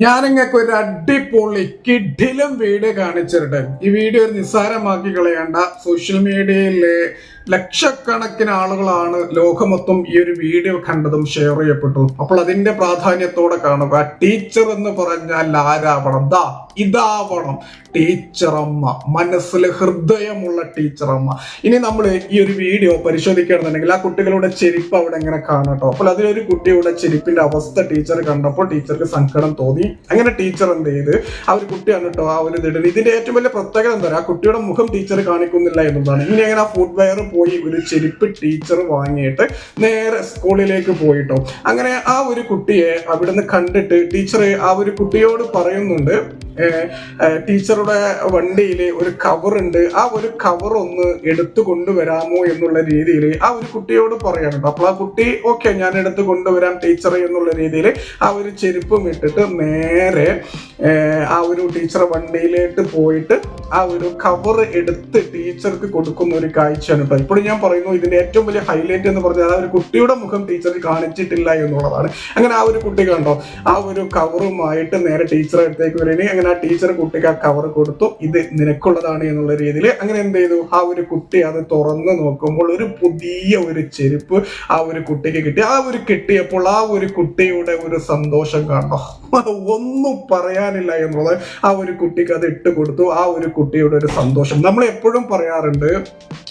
ഞാൻ നിങ്ങൾക്ക് ഒരു അടിപൊളി കിഡിലും വീഡിയോ കാണിച്ചിട്ട് ഈ വീഡിയോ ഒരു നിസ്സാരമാക്കി കളയേണ്ട സോഷ്യൽ മീഡിയയിലെ ലക്ഷക്കണക്കിന് ആളുകളാണ് ലോകമൊത്തം ഈ ഒരു വീഡിയോ കണ്ടതും ഷെയർ ചെയ്യപ്പെട്ടതും. അപ്പോൾ അതിന്റെ പ്രാധാന്യത്തോടെ കാണുക. ടീച്ചർ എന്ന് പറഞ്ഞാൽ ആരാവണം? ദാ ഇതാവണം. ടീച്ചറമ്മ മനസ്സിൽ ഹൃദയമുള്ള ടീച്ചറമ്മ. ഇനി നമ്മൾ ഈ ഒരു വീഡിയോ പരിശോധിക്കുകയാണെന്നുണ്ടെങ്കിൽ ആ കുട്ടികളുടെ ചെരിപ്പ് അവിടെ എങ്ങനെ കാണട്ടോ അപ്പോൾ അതിലൊരു കുട്ടിയുടെ ചെരിപ്പിന്റെ അവസ്ഥ ടീച്ചർ കണ്ടപ്പോൾ ടീച്ചർക്ക് സങ്കടം തോന്നി. അങ്ങനെ ടീച്ചർ എന്ത് ചെയ്ത്? ആ ഒരു കുട്ടിയാണ് കേട്ടോ ആ ഒരു ഇതിടുന്നത് ഇതിന്റെ ഏറ്റവും വലിയ പ്രത്യേകത എന്താ പറയുക? ആ കുട്ടിയുടെ മുഖം ടീച്ചർ കാണിക്കുന്നില്ല എന്നതാണ്. ഇനി അങ്ങനെ ആ ഫുഡ് വെയർ പോയി ഒരു ചെരിപ്പ് ടീച്ചർ വാങ്ങിയിട്ട് നേരെ സ്കൂളിലേക്ക് പോയിട്ടോ അങ്ങനെ ആ ഒരു കുട്ടിയെ അവിടുന്ന് കണ്ടിട്ട് ടീച്ചർ ആ ഒരു കുട്ടിയോട് പറയുന്നുണ്ട് ടീച്ചറുടെ വണ്ടിയിൽ ഒരു കവർ ഉണ്ട് ആ ഒരു കവർ ഒന്ന് എടുത്തു കൊണ്ടുവരാമോ എന്നുള്ള രീതിയിൽ ആ ഒരു കുട്ടിയോട് പറയാനുണ്ട് അപ്പോൾ ആ കുട്ടി ഓക്കെ ഞാൻ എടുത്തു കൊണ്ടുവരാം ടീച്ചർ എന്നുള്ള രീതിയിൽ ആ ഒരു ചെരുപ്പും ഇട്ടിട്ട് നേരെ ആ ഒരു ടീച്ചർ വണ്ടിയിലേക്ക് പോയിട്ട് ആ ഒരു കവർ എടുത്ത് ടീച്ചർക്ക് കൊടുക്കുന്ന ഒരു കാഴ്ചയാണ് കേട്ടോ. ഇപ്പോൾ ഞാൻ പറയുന്നു ഇതിന്റെ ഏറ്റവും വലിയ ഹൈലൈറ്റ് എന്ന് പറഞ്ഞാൽ ആ ഒരു കുട്ടിയുടെ മുഖം ടീച്ചർ കാണിച്ചിട്ടില്ല എന്നുള്ളതാണ്. അങ്ങനെ ആ ഒരു കുട്ടി കണ്ടോ ആ ഒരു കവറുമായിട്ട് നേരെ ടീച്ചറെ അടുത്തേക്ക് വരികയും അങ്ങനെ ആ ടീച്ചർ കുട്ടിക്ക് ആ കവർ കൊടുത്തു. ഇത് നിനക്കുള്ളതാണ് എന്നുള്ള രീതിയിൽ അങ്ങനെ എന്ത് ചെയ്തു? ആ ഒരു കുട്ടി അത് തുറന്ന് നോക്കുമ്പോൾ ഒരു പുതിയ ഒരു ചെരുപ്പ് ആ ഒരു കുട്ടിക്ക് കിട്ടി. ആ ഒരു കിട്ടിയപ്പോൾ ആ ഒരു കുട്ടിയുടെ ഒരു സന്തോഷം കാണണം. ഒന്നും പറയാനില്ല എന്നുള്ളത് ആ ഒരു കുട്ടിക്ക് അത് ഇട്ട് കൊടുത്തു. ആ ഒരു കുട്ടിയുടെ ഒരു സന്തോഷം. നമ്മൾ എപ്പോഴും പറയാറുണ്ട്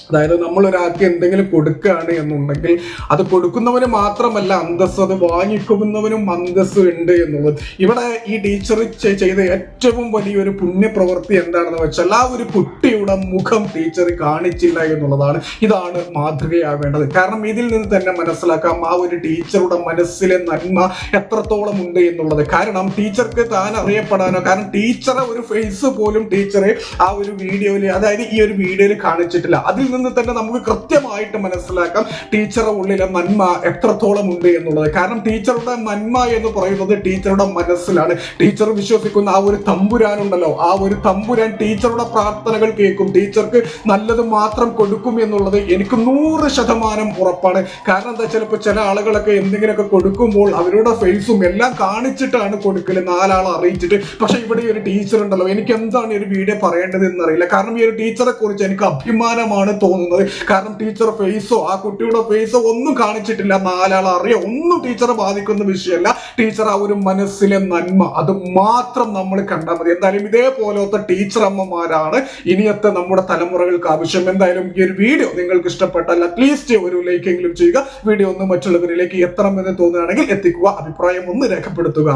അതായത് നമ്മൾ ഒരാൾക്ക് എന്തെങ്കിലും കൊടുക്കുകയാണ് എന്നുണ്ടെങ്കിൽ അത് കൊടുക്കുന്നവന് മാത്രമല്ല അന്തസ് അത് വാങ്ങിക്കുന്നവനും അന്തസ് ഉണ്ട് എന്നുള്ളത്. ഇവിടെ ഈ ടീച്ചർ ചെയ്ത ഏറ്റവും വലിയൊരു പുണ്യപ്രവൃത്തി എന്താണെന്ന് വെച്ചാൽ ആ ഒരു കുട്ടിയുടെ മുഖം ടീച്ചർ കാണിച്ചില്ല എന്നുള്ളതാണ്. ഇതാണ് മാതൃകയാവേണ്ടത്. കാരണം ഇതിൽ നിന്ന് തന്നെ മനസ്സിലാക്കാം ആ ഒരു ടീച്ചറുടെ മനസ്സിലെ നന്മ എത്രത്തോളം ഉണ്ട് എന്നുള്ളത്. കാരണം ടീച്ചർക്ക് താൻ അറിയപ്പെടാനോ കാരണം ടീച്ചറെ ഒരു ഫേസ് പോലും ടീച്ചറെ ആ ഒരു വീഡിയോയിൽ അതായത് ഈ ഒരു വീഡിയോയിൽ കാണിച്ചിട്ടില്ല. അതിൽ നിന്ന് തന്നെ നമുക്ക് കൃത്യമായിട്ട് മനസ്സിലാക്കാം ടീച്ചറുടെ ഉള്ളിലെ നന്മ എത്രത്തോളം ഉണ്ട് എന്നുള്ളത്. കാരണം ടീച്ചറുടെ നന്മ എന്ന് പറയുന്നത് ടീച്ചറുടെ മനസ്സിലാണ്. ടീച്ചർ വിശ്വസിക്കുന്ന ആ ഒരു തമ്പുരാനുണ്ടല്ലോ. ആ ഒരു തമ്പുരാൻ ടീച്ചറുടെ പ്രാർത്ഥനകൾ കേൾക്കും. ടീച്ചർക്ക് നല്ലത് മാത്രം കൊടുക്കും എന്നുള്ളത് എനിക്ക് നൂറ് ശതമാനം ഉറപ്പാണ്. കാരണം എന്താ ചിലപ്പോൾ ചില ആളുകളൊക്കെ എന്തെങ്കിലുമൊക്കെ കൊടുക്കുമ്പോൾ അവരുടെ ഫേസും എല്ലാം കാണിച്ചിട്ടാണ് കൊടുക്കൽ നാലാളെ അറിയിച്ചിട്ട്. പക്ഷെ ഇവിടെ ഒരു ടീച്ചർ ഉണ്ടല്ലോ എനിക്ക് എന്താണ് ഈ ഒരു വീഡിയോ പറയേണ്ടത് എന്നറിയില്ല കാരണം ഈ ഒരു ടീച്ചറെ കുറിച്ച് എനിക്ക് അഭിമാനമാണ് തോന്നുന്നത്. കാരണം ടീച്ചർ ഫേസോ ആ കുട്ടിയുടെ ഫേസോ ഒന്നും കാണിച്ചിട്ടില്ല. നാലാളെ അറിയോ. ഒന്നും ടീച്ചറെ ബാധിക്കുന്ന വിഷയമല്ല. ടീച്ചർ ആ ഒരു മനസ്സിലെ നന്മ. അത് മാത്രം നമ്മൾ കണ്ടാൽ മതി. എന്തായാലും ഇതേപോലത്തെ ടീച്ചർ അമ്മമാരാണ് ഇനിയത്തെ നമ്മുടെ തലമുറകൾക്ക് ആവശ്യം. എന്തായാലും ഈ ഒരു വീഡിയോ നിങ്ങൾക്ക് ഇഷ്ടപ്പെട്ടാൽ അറ്റ്ലീസ്റ്റ് ഒരു ലൈക്കെങ്കിലും ചെയ്യുക. വീഡിയോ ഒന്ന് മറ്റുള്ളവരിലേക്ക് എത്തണമെന്ന് തോന്നുകയാണെങ്കിൽ എത്തിക്കുക. അഭിപ്രായം ഒന്ന് രേഖപ്പെടുത്തുക.